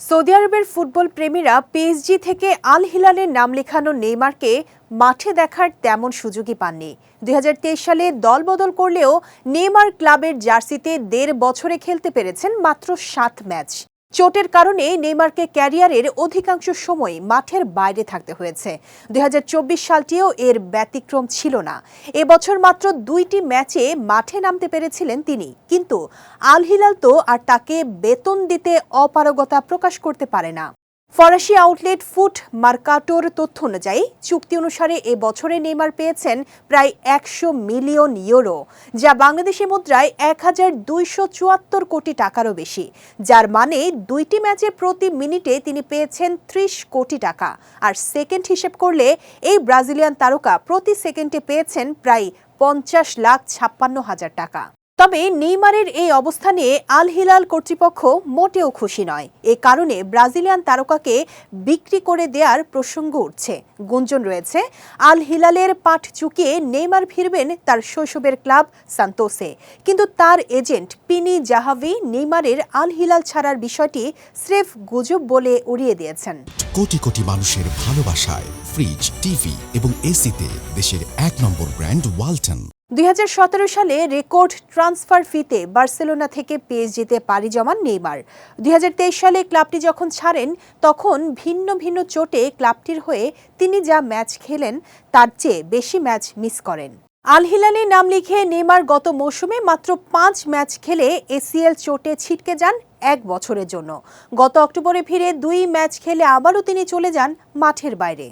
Saudi আরবের football প্রেমীরা PSG থেকে আল হিলালের নাম লেখানো নেইমারকে মাঠে দেখার তেমন সুযোগই পাননি। দুই হাজার তেইশ সালে দল বদল করলেও নেইমার ক্লাবের জার্সিতে দেড় বছরে খেলতে পেরেছেন মাত্র সাত ম্যাচ। চোটের কারণে নেইমারকে ক্যারিয়ারের অধিকাংশ সময় মাঠের বাইরে থাকতে হয়েছে। দুই হাজার চব্বিশ সালটিও এর ব্যতিক্রম ছিল না। এবছর মাত্র দুইটি ম্যাচে মাঠে নামতে পেরেছিলেন তিনি। কিন্তু আল হিলাল তো আর তাকে বেতন দিতে অপারগতা প্রকাশ করতে পারে না। ফরাসি আউটলেট ফুট মার্কাটোর তথ্য অনুযায়ী, চুক্তি অনুসারে এ বছরে নেইমার পেয়েছেন প্রায় একশো মিলিয়ন ইউরো, যা বাংলাদেশি মুদ্রায় এক হাজার দুইশো চুয়াত্তর কোটি টাকারও বেশি। যার মানে দুইটি ম্যাচে প্রতি মিনিটে তিনি পেয়েছেন ত্রিশ কোটি টাকা। আর সেকেন্ড হিসেব করলে, এই ব্রাজিলিয়ান তারকা প্রতি সেকেন্ডে পেয়েছেন প্রায় পঞ্চাশ লাখ ছাপ্পান্ন হাজার টাকা। তবে নেইমারের এই অবস্থা নিয়ে আল হিলাল কর্তৃপক্ষ মোটেও খুশি নয়। এ কারণে ব্রাজিলিয়ান তারকাকে বিক্রি করে দেওয়ার প্রসঙ্গ উঠছে। গুঞ্জন রয়েছে আল হিলালের পাঠ চুকিয়ে নেইমার ফিরবেন তার শৈশবের ক্লাব সান্তোসে। কিন্তু তার এজেন্ট পিনি জাহাভি নেইমারের আল হিলাল ছাড়ার বিষয়টি স্রেফ গুজব বলে উড়িয়ে দিয়েছেন। কোটি কোটি মানুষের ভালোবাসায় ফ্রিজ, টিভি এবং এসিতে দেশের এক নম্বর ব্র্যান্ড ওয়ালটন। দুই হাজার সতেরো সালে রেকর্ড ট্রান্সফার ফিতে বার্সেলোনা থেকে পিএসজিতে পাড়ি জমান নেইমার। দুই হাজার তেইশ সালে ক্লাবটি যখন ছাড়েন, তখন ভিন্ন ভিন্ন চোটে ক্লাবটির হয়ে তিনি যা ম্যাচ খেলেন, তার চেয়ে বেশি ম্যাচ মিস করেন। আল হিলালে নাম লিখে নেইমার গত মৌসুমে মাত্র পাঁচ ম্যাচ খেলে এসিএল চোটে ছিটকে যান এক বছরের জন্য। গত অক্টোবরে ফিরে দুই ম্যাচ খেলে আবারও তিনি চলে যান মাঠের বাইরে।